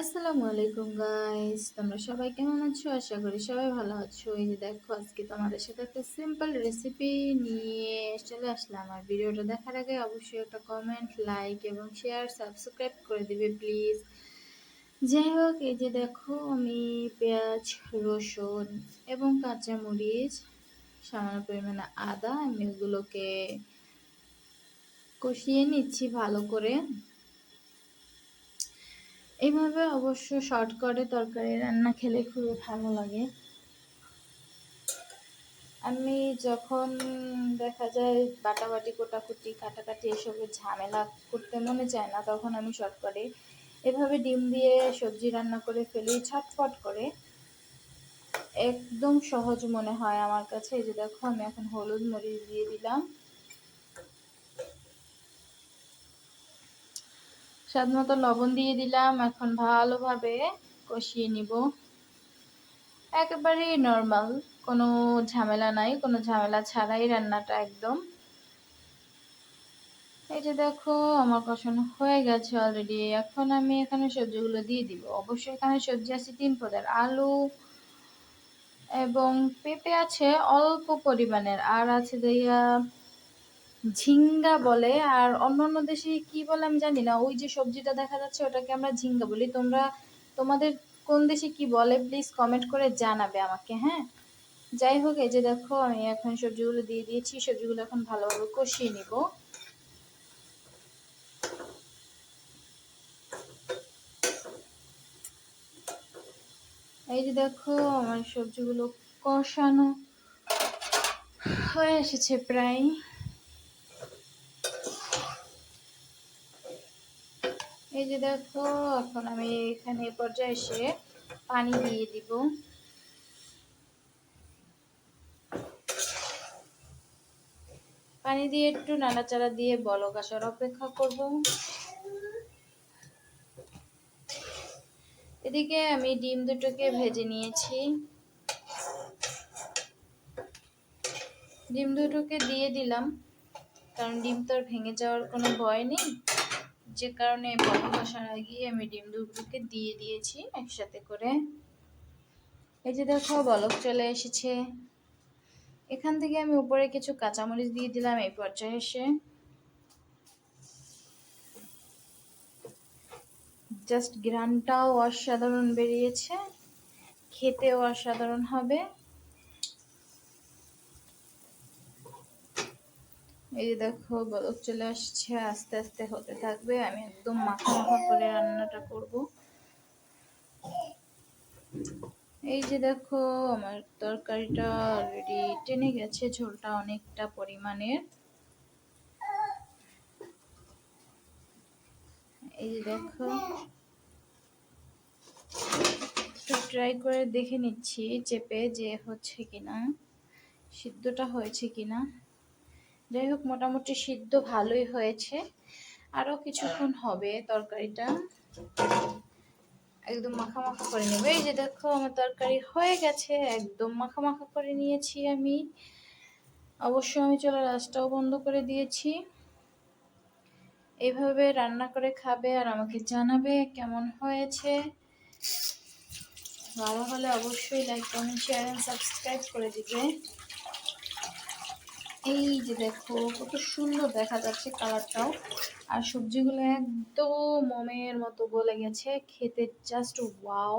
আসসালামু আলাইকুম গাইস তোমরা সবাই কেমন আছো? আশা করি সবাই ভালো আছো। এই যে দেখো, আজকে তোমাদের সাথে একটা সিম্পল রেসিপি নিয়ে চলে আসলাম। আর ভিডিওটা দেখার আগে অবশ্যই একটা কমেন্ট লাইক এবং শেয়ার সাবস্ক্রাইব করে দিবে প্লিজ যাই হোক, এই যে দেখো, আমি পেঁয়াজ, রসুন এবং কাঁচা মরিচ সামান্য পরিমাণে আদা, আমি এগুলোকে কষিয়ে নিচ্ছি ভালো করে। এইভাবে অবশ্য শর্টকাটে তরকারি রান্না খেলে খুবই ভালো লাগে। আমি যখন দেখা যায় বাটাবাটি, কোটাকুটি, কাটাকাটি এসবের ঝামেলা করতে মনে চায় না, তখন আমি শর্টকাটে এভাবে ডিম দিয়ে সবজি রান্না করে ফেলি, ছটফট করে। একদম সহজ মনে হয় আমার কাছে। যে দেখো, আমি এখন হলুদ মরিচ দিয়ে দিলাম। স্বাদ মতো লবণ দিয়ে দিলাম। এখন ভালোভাবে কষিয়ে নিব। একেবারেই নর্মাল কোনো ঝামেলা নাই, কোনো ঝামেলা ছাড়াই রান্নাটা একদম। এই যে দেখো, আমার কষানো হয়ে গেছে অলরেডি এখন আমি এখানে সবজিগুলো দিয়ে দিব। অবশ্যই এখানে সবজি আছে তিন পদের আলু এবং পেঁপে আছে অল্প পরিমাণের। আর আছে দিয়া ঝিঙ্গা বলে, আর অন্য অন্য দেশে কি বলে আমি জানি না। ওই যে সবজিটা দেখা যাচ্ছে, ওটাকে আমরা ঝিঙ্গা বলি। তোমরা, তোমাদের কোন দেশে কি বলে প্লিজ কমেন্ট করে জানাবে আমাকে হ্যাঁ? যাই হোক, এই যে দেখো, আমি এখন সবজিগুলো দিয়ে দিয়েছি, সবজিগুলো এখন ভালোভাবে কষিয়ে নিব। এই যে দেখো, আমার সবজিগুলো কষানো হয়ে এসেছে প্রায়। এই যে দেখো, এখন আমি এখানে পর্যায়ে এসে পানি দিয়ে দিব। পানি দিয়ে একটু নাড়াচাড়া দিয়ে বলক আসার অপেক্ষা করব। এদিকে আমি ডিম দুটোকে ভেজে নিয়েছি। ডিম দুটোকে দিয়ে দিলাম, কারণ ডিম তো আর ভেঙে যাওয়ার কোনো ভয় নেই। যে কারণে বড় বসার আগে আমি ডিম দুটোকে দিয়ে দিয়েছি একসাথে করে। এই যে দেখো, বলক চলে এসেছে। এখান থেকে আমি উপরে কিছু কাঁচামরিচ দিয়ে দিলাম এই পর্যায়ে এসে। জাস্ট গ্রানটাও অসাধারণ বেরিয়েছে, খেতেও অসাধারণ হবে। এই যে দেখো, বলক চলে আসছে, আস্তে আস্তে হতে থাকবে। আমি একদম মাখা মাখা করে রান্নাটা করব। এই যে দেখো, আমার তরকারিটা অলরেডি টেনে গেছে, ঝোলটা অনেকটা পরিমাণের। এই যে দেখো, একটু ট্রাই করে দেখে নিচ্ছি, চেপে যে হচ্ছে কিনা, সিদ্ধটা হয়েছে কিনা। যাই হোক, মোটামুটি সিদ্ধ ভালোই হয়েছে। আরও কিছুক্ষণ হবে তরকারিটা। একদম মাখা মাখা করে নেবে। এই যে দেখো, আমার তরকারি হয়ে গেছে। একদম মাখা মাখা করে নিয়েছি আমি। অবশ্য আমি চলো রাসটাও বন্ধ করে দিয়েছি। এইভাবে রান্না করে খাবে আর আমাকে জানাবে কেমন হয়েছে। ভালো হলে অবশ্যই like comment share and subscribe করে দিবে। এই যে দেখো, কত সুন্দর দেখা যাচ্ছে কালারটাও। আর সবজিগুলো একদম মমের মতো গলে গেছে, খেতে জাস্ট ওয়াও